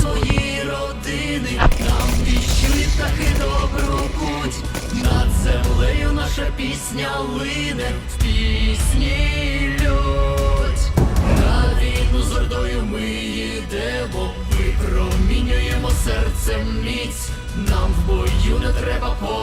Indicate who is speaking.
Speaker 1: свої родини, нам віщують птахи добру путь, над землею наша пісня лине, в пісні лють. На війну з ордою ми йдемо, випромінюємо серцем міць, нам в бою не треба по...